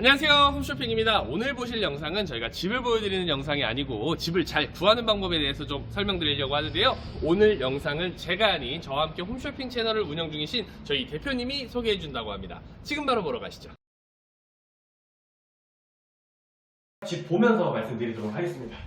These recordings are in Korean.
안녕하세요. 홈쇼핑입니다. 오늘 보실 영상은 저희가 집을 보여드리는 영상이 아니고 집을 잘 구하는 방법에 대해서 좀 설명드리려고 하는데요. 오늘 영상은 제가 아닌 저와 함께 홈쇼핑 채널을 운영 중이신 저희 대표님이 소개해 준다고 합니다. 지금 바로 보러 가시죠. 집 보면서 말씀드리도록 하겠습니다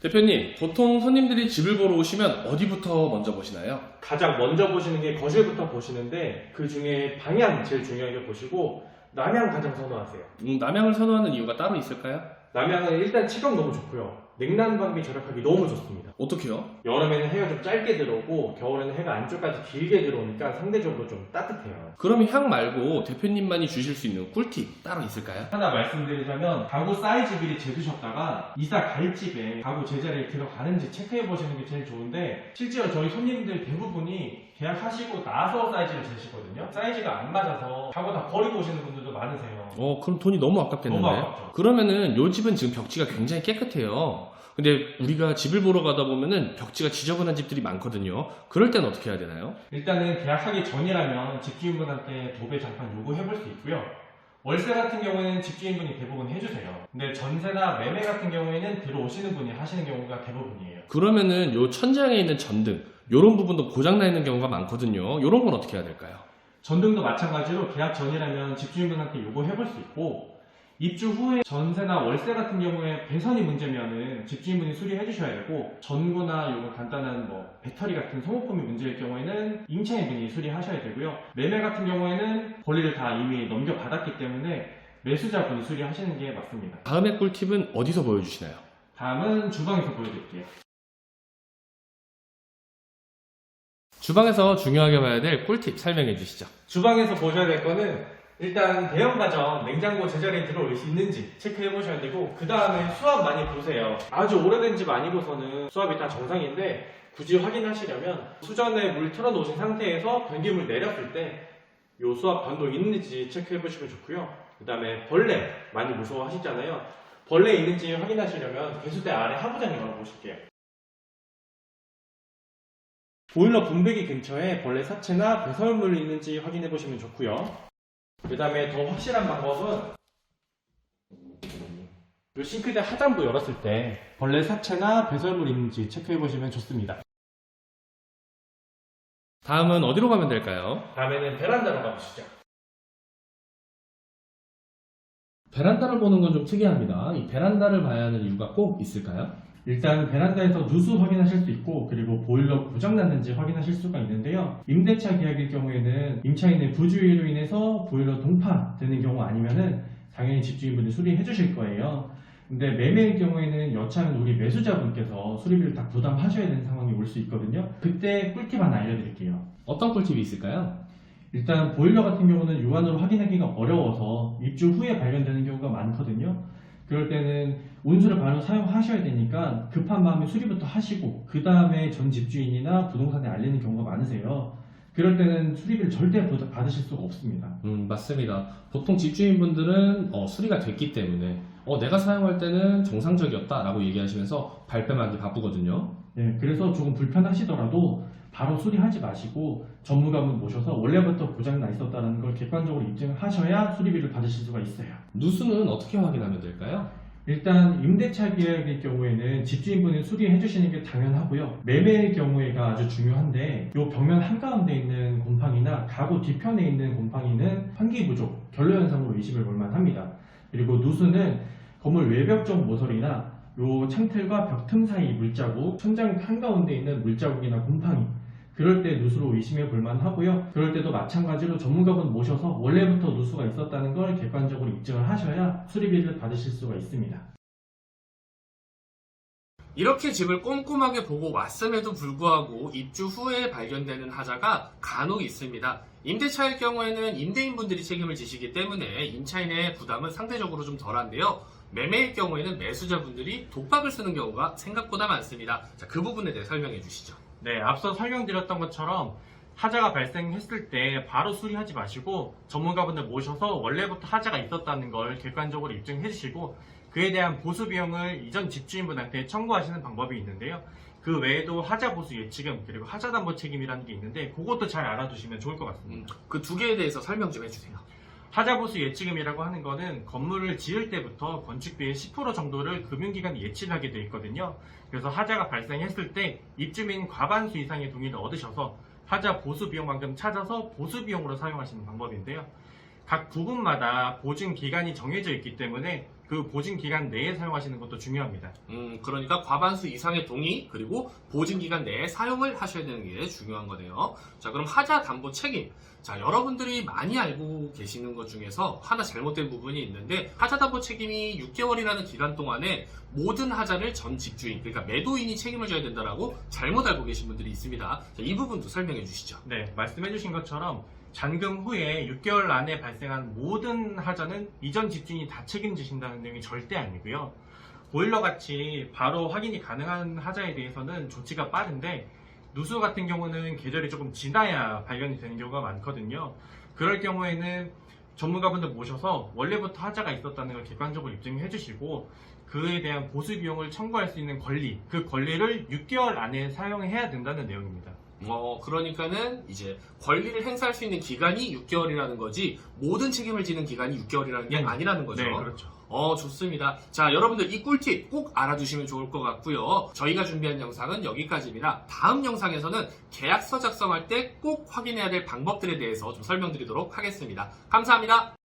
대표님 보통 손님들이 집을 보러 오시면 어디부터 먼저 보시나요? 가장 먼저 보시는 게 거실부터 보시는데 그 중에 방향 제일 중요하게 보시고 남향 가장 선호하세요. 음, 남향을 선호하는 이유가 따로 있을까요? 남향은 일단 체감 너무 좋고요. 냉난방비 절약하기 너무 좋습니다. 어떻게요? 여름에는 해가 좀 짧게 들어오고 겨울에는 해가 안쪽까지 길게 들어오니까 상대적으로 좀 따뜻해요. 그러면 향 말고 대표님만이 주실 수 있는 꿀팁 따로 있을까요? 하나 말씀드리자면 가구 사이즈 미리 재두셨다가 이사 갈 집에 가구 제자리에 들어가는지 체크해 보시는 게 제일 좋은데 실제로 저희 손님들 대부분이 계약하시고 나서 사이즈를 재시거든요. 사이즈가 안 맞아서 가구 다 버리고 오시는 분들도 많으세요. 어, 그럼 돈이 너무 아깝겠는데. 너무 아깝죠. 그러면은 요 집은 지금 벽지가 굉장히 깨끗해요. 근데 우리가 집을 보러 가다 보면은 벽지가 지저분한 집들이 많거든요. 그럴 땐 어떻게 해야 되나요? 일단은 계약하기 전이라면 집주인분한테 도배 잠깐 요구해 볼 수 있고요. 월세 같은 경우에는 집주인분이 대부분 해주세요. 근데 전세나 매매 같은 경우에는 들어오시는 분이 하시는 경우가 대부분이에요. 그러면은 요 천장에 있는 전등, 요런 부분도 고장나 있는 경우가 많거든요. 요런 건 어떻게 해야 될까요? 전등도 마찬가지로 계약 전이라면 집주인분한테 요구해 볼 수 있고 입주 후에 전세나 월세 같은 경우에 배선이 문제면은 집주인분이 수리해 주셔야 되고 전구나 요거 간단한 뭐 배터리 같은 소모품이 문제일 경우에는 임차인분이 수리하셔야 되고요. 매매 같은 경우에는 권리를 다 이미 넘겨받았기 때문에 매수자분이 수리하시는 게 맞습니다. 다음의 꿀팁은 어디서 보여주시나요? 다음은 주방에서 보여드릴게요. 주방에서 중요하게 봐야 될 꿀팁 설명해 주시죠. 주방에서 보셔야 될 거는 일단 대형 가전 냉장고 제자리에 들어올 수 있는지 체크해 보셔야 되고 그 다음에 수압 많이 보세요. 아주 오래된 집 아니고서는 수압이 다 정상인데 굳이 확인하시려면 수전에 물 틀어놓으신 상태에서 변기물 내렸을 때 요 수압 변동 있는지 체크해 보시면 좋고요. 그 다음에 벌레 많이 무서워하시잖아요. 벌레 있는지 확인하시려면 개수대 아래 하부장님을 보실게요. 보일러 분배기 근처에 벌레 사체나 배설물 있는지 확인해 보시면 좋고요. 그 다음에 더 확실한 방법은 이 싱크대 하단부 열었을 때 벌레 사체나 배설물 있는지 체크해 보시면 좋습니다. 다음은 어디로 가면 될까요? 다음에는 베란다로 가보시죠. 베란다를 보는 건 좀 특이합니다. 이 베란다를 봐야 하는 이유가 꼭 있을까요? 일단 베란다에서 누수 확인하실 수 있고 그리고 보일러 고장났는지 확인하실 수가 있는데요. 임대차 계약일 경우에는 임차인의 부주의로 인해서 보일러 동파되는 경우 아니면은 당연히 집주인분이 수리해 주실 거예요. 근데 매매일 경우에는 여차는 우리 매수자분께서 수리비를 다 부담하셔야 되는 상황이 올 수 있거든요. 그때 꿀팁 하나 알려드릴게요. 어떤 꿀팁이 있을까요? 일단 보일러 같은 경우는 육안으로 확인하기가 어려워서 입주 후에 발견되는 경우가 많거든요. 그럴 때는 온수를 바로 사용하셔야 되니까 급한 마음에 수리부터 하시고 그 다음에 전 집주인이나 부동산에 알리는 경우가 많으세요. 그럴 때는 수리비를 절대 받으실 수가 없습니다. 음, 맞습니다. 보통 집주인분들은 어, 수리가 됐기 때문에 어, 내가 사용할 때는 정상적이었다라고 얘기하시면서 발뺌하기 바쁘거든요. 네, 그래서 조금 불편하시더라도 바로 수리하지 마시고 전문가분 모셔서 원래부터 고장이 나 있었다는 걸 객관적으로 입증하셔야 수리비를 받으실 수가 있어요. 누수는 어떻게 확인하면 될까요? 일단 임대차 계약일 경우에는 집주인분이 수리해 주시는 게 당연하고요. 매매의 경우에가 아주 중요한데 이 벽면 한가운데 있는 곰팡이나 가구 뒤편에 있는 곰팡이는 환기 부족, 결로 현상으로 의심을 볼 만 합니다. 그리고 누수는 건물 외벽 쪽 모서리나 요 창틀과 벽 틈 사이 물자국, 천장 한가운데 있는 물자국이나 곰팡이 그럴 때 누수로 의심해 볼만 하고요. 그럴 때도 마찬가지로 전문가분 모셔서 원래부터 누수가 있었다는 걸 객관적으로 입증을 하셔야 수리비를 받으실 수가 있습니다. 이렇게 집을 꼼꼼하게 보고 왔음에도 불구하고 입주 후에 발견되는 하자가 간혹 있습니다. 임대차일 경우에는 임대인분들이 책임을 지시기 때문에 임차인의 부담은 상대적으로 좀 덜한데요. 매매일 경우에는 매수자분들이 독박을 쓰는 경우가 생각보다 많습니다. 자, 그 부분에 대해 설명해 주시죠. 네, 앞서 설명드렸던 것처럼 하자가 발생했을 때 바로 수리하지 마시고 전문가분들 모셔서 원래부터 하자가 있었다는 걸 객관적으로 입증해 주시고 그에 대한 보수 비용을 이전 집주인분한테 청구하시는 방법이 있는데요. 그 외에도 하자 보수 예치금 그리고 하자 담보 책임이라는 게 있는데 그것도 잘 알아두시면 좋을 것 같습니다. 그 두 개에 대해서 설명 좀 해주세요. 하자 보수 예치금이라고 하는 거는 건물을 지을 때부터 건축비의 10% 정도를 금융기관이 예치를 하게 돼 있거든요. 그래서 하자가 발생했을 때 입주민 과반수 이상의 동의를 얻으셔서 하자 보수 비용만큼 찾아서 보수 비용으로 사용하시는 방법인데요. 각 부분마다 보증 기간이 정해져 있기 때문에 그 보증 기간 내에 사용하시는 것도 중요합니다. 음, 그러니까 과반수 이상의 동의 그리고 보증 기간 내에 사용을 하셔야 되는 게 중요한 거네요. 자, 그럼 하자 담보 책임. 자, 여러분들이 많이 알고 계시는 것 중에서 하나 잘못된 부분이 있는데 하자 담보 책임이 6개월이라는 기간 동안에 모든 하자를 전 집주인, 그러니까 매도인이 책임을 져야 된다라고 잘못 알고 계신 분들이 있습니다. 자, 이 부분도 설명해 주시죠. 네, 말씀해 주신 것처럼 잔금 후에 6개월 안에 발생한 모든 하자는 이전 집주인이 다 책임지신다는 내용이 절대 아니고요. 보일러 같이 바로 확인이 가능한 하자에 대해서는 조치가 빠른데 누수 같은 경우는 계절이 조금 지나야 발견이 되는 경우가 많거든요. 그럴 경우에는 전문가분들 모셔서 원래부터 하자가 있었다는 걸 객관적으로 입증해 주시고 그에 대한 보수 비용을 청구할 수 있는 권리, 그 권리를 6개월 안에 사용해야 된다는 내용입니다. 어, 그러니까는 이제 권리를 행사할 수 있는 기간이 6개월이라는 거지 모든 책임을 지는 기간이 6개월이라는 게 네. 아니라는 거죠. 네, 그렇죠. 어, 좋습니다. 자, 여러분들 이 꿀팁 꼭 알아두시면 좋을 것 같고요. 저희가 준비한 영상은 여기까지입니다. 다음 영상에서는 계약서 작성할 때 꼭 확인해야 될 방법들에 대해서 좀 설명드리도록 하겠습니다. 감사합니다.